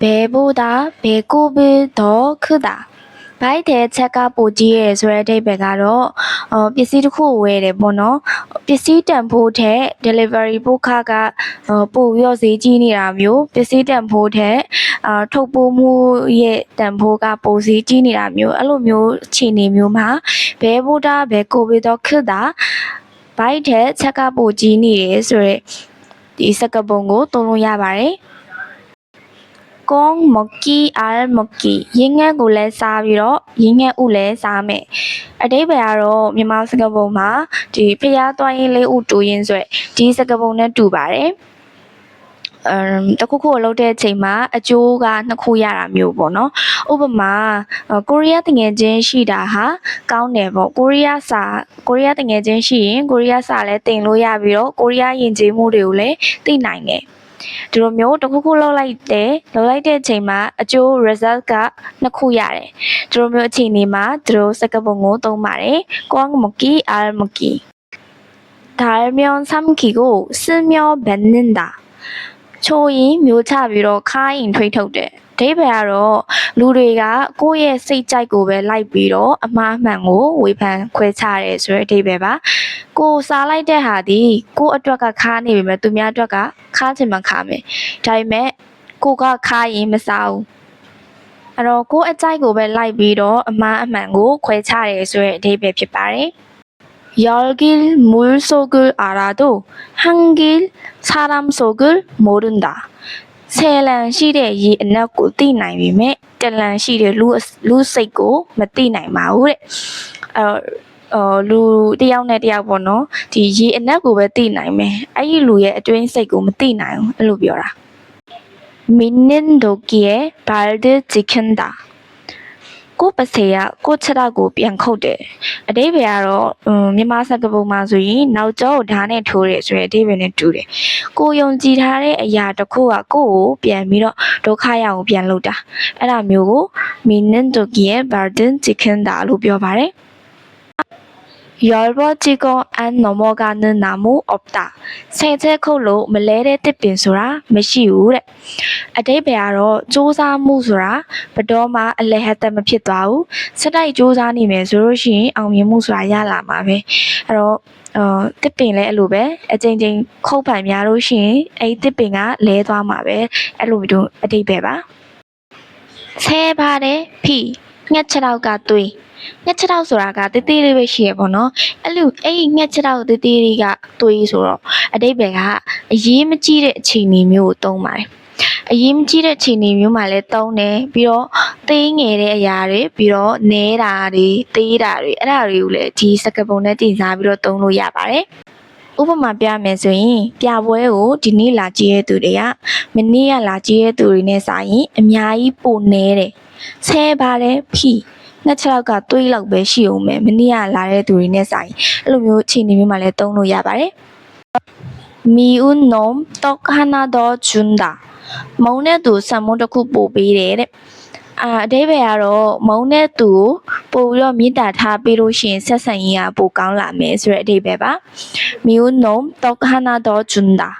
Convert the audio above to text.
ဘယ်ဘိုဒါဘယ်ကိုဘယ်တော့ခတာဘိုက်တဲ့ချက်ကပိုကြီးရဲဆိုတဲ့အဓိပ္ပာယ်ကတော့အော်ပစ္စည်းတစ်ခုကိုဝယ်တယ်ပေါ့နော်ပစ္စည်းတန်ဖိုးထက် delivery ပို့ခကအော်ပို့ပြီးတော့ဈေးကြီးနေတာမျိုးပစ္စည်းတန်ဖိုးထက်အာထုတ်ပိုးမှုရဲ့တန်ဖိုးကပိုဈေးကြီးနေတာမျိုးအဲ့လိုမျိုးအခြေအနေမျိုးမှာဘယ်ဘိုဒါဘယ်ကိုဘယ်တော့ခတာဘိုက်တဲ့ချက်ကပိုကြီးနေတယ်ဆိုတဲ့ဒီစကားပုံကိုသုံးလို့ရပါတယ် ကုန်းမကီအာမကီရင်းငယ်ကိုလည်းစားပြီးတော့ရင်းငယ်ဥလည်းစားမယ်အတိပ္ပယ်ကတော့မြန်မာစကားပုံမှာဒီဖျားသွားရင်လေးဥတူရင်ဆိုရယ်ဒီစကားပုံနဲ့တူပါတယ်အမ်တခုခုကိုလုပ်တဲ့အချိန်မှာအကျိုးကနှစ်ခုရတာမျိုးပေါ့နော်ဥပမာအော်ကိုရီးယားတငယ်ချင်းရှိတာဟာကောင်းတယ်ပေါ့ကိုရီးယားစာကိုရီးယားတငယ်ချင်းရှိရင်ကိုရီးယားစာလည်းတင်လို့ရပြီးတော့ကိုရီးယားယဉ်ကျေးမှုတွေကိုလည်းသိနိုင်တယ် ဒီလိုမျိုးတစ်ခုခုလောက်လိုက်တယ်လောက်လိုက်တဲ့အချိန်မှာအကျိုး result ကနှစ်ခုရတယ်ဒီလိုမျိုးအချိန်လေးမှာသူတို့စကားပုံကိုသုံးပါတယ်ကွမ်မကီအာမကီ달면 삼키고 쓰며 뱉는다ချိုရင်မျိုးချပြီးတော့ခါရင်ထွေးထုတ်တယ်အဓိပ္ပာယ်ကတော့လူတွေကကိုယ့်ရဲ့စိတ်ကြိုက်ကိုပဲလိုက်ပြီးတော့အမှားအမှန်ကိုဝေဖန်ခွဲခြားတယ်ဆိုတဲ့အဓိပ္ပာယ်ပါကိုယ်စားလိုက်တဲ့ဟာဒီကိုယ့်အတွက်ကခါနေပြီမဲ့သူများအတွက်က ခါချင်မှခါမယ်ဒါပေမဲ့ကိုကခါရင်မစားဘူးအဲ့တော့ကိုယ့်အကြိုက်ကိုပဲလိုက်ပြီးတော့အမှားအမှန်ကိုခွဲခြားတယ်ဆိုတဲ့အဓိပ္ပာယ်ဖြစ်ပါတယ်열길 물속을 알아도 한길 사람 속을 모른다. ဆယ်လံရှိတဲ့ရေအနက်ကိုသိနိုင်ပေမဲ့တလံရှိတဲ့လူအလူစိတ်ကိုမသိနိုင်ပါဘူးတဲ့အဲ့ ဟိုလူတယောက်နဲ့တယောက်ပေါ့နော်ဒီရေအနက်ကိုပဲသိနိုင်မယ်အဲ့ဒီလူရဲ့အတွင်းစိတ်ကိုမသိနိုင်ဘူးအဲ့လိုပြောတာမင်းနင်းဒိုကီရဲ့ဘာလ်ဒီချီကန်ဒါကိုပစေကကိုချက်တော့ကိုပြန်ခုတ်တယ်အတိပယ်ကတော့မြန်မာစကားပုံမှာဆိုရင်နောက်ကျောကိုဓာတ်နဲ့ထိုးတယ်ဆိုရင်အတိပယ်နဲ့တူတယ်ကိုယုံကြည်ထားတဲ့အရာတစ်ခုကကိုကိုပြန်ပြီးတော့ဒုက္ခရအောင်ပြန်လုပ်တာအဲ့ဒါမျိုးကို meaning to give burden chicken တာလို့ပြောပါတယ် 열버지고 안 넘어가는 나무 없다. 세제 콜로 မလဲတဲ့တစ်ပင်ဆိုတာမရှိဘူးတဲ့အတိတ်ပဲကတော့စူးစမ်းမှုဆိုတာဘယ်တော့မှအလဟတ်သက်မဖြစ်သွားဘူးစက်တိုက်စူးစမ်းနေမယ်ဆိုလို့ရှိရင်အောင်မြင်မှုဆိုတာရလာမှာပဲအဲ့တော့အော်တစ်ပင်လည်းအဲ့လိုပဲအချိန်ချင်းခုတ်ပိုင်များလို့ရှိရင်အဲ့ဒီတစ်ပင်ကလဲသွားမှာပဲအဲ့လိုမျိုးအတိတ်ပဲပါဆဲပါတယ်ဖိငှက်ချက်တော့ကသွေး ငှက်ချက်တော့ဆိုတာကတေးသေးလေးပဲရှိရပေါ့နော်အဲ့လိုအဲ့ဒီငှက်ချက်တော့တေးသေးလေးကသွေးဆိုတော့အတိတ်ပဲကအရေးမကြီးတဲ့အခြေအနေမျိုးကိုသုံးပါတယ်အရေးမကြီးတဲ့အခြေအနေမျိုးမှာလည်းသုံးတယ်ပြီးတော့သေးငယ်တဲ့အရာတွေပြီးတော့နဲတာတွေသေးတာတွေအဲ့ဒါတွေကိုလည်းဒီစကားပုံနဲ့တင်စားပြီးတော့သုံးလို့ရပါတယ်ဥပမာပြမယ်ဆိုရင်ပြပွဲကိုဒီနေ့လာကြည့်တဲ့သူတွေကမနေ့ကလာကြည့်တဲ့သူတွေနဲ့စာရင်အများကြီးပိုနေတယ်ဆဲပါတယ်ဖိ နှစ်ခြေလောက်ကသွေးလောက်ပဲရှိအောင်မယ်မနေ့ကလာတဲ့သူတွေနဲ့ဆိုင်အဲ့လိုမျိုးအခြေအနေမျိုးမှာလည်းသုံးလို့ရပါတယ်မီဦးနုံတောက်ခနာတော့ဂျွန်ဒါမုံနဲ့သူဆံမုံတစ်ခုပို့ပေးတယ်တဲ့အာအတိဘယ်ကတော့မုံနဲ့သူကိုပို့ပြီးတော့မေတ္တာထားပေးလို့ရှိရင်ဆက်ဆံရေးကပိုကောင်းလာမယ်ဆိုတဲ့အတိဘယ်ပါမီဦးနုံတောက်ခနာတော့ဂျွန်ဒါ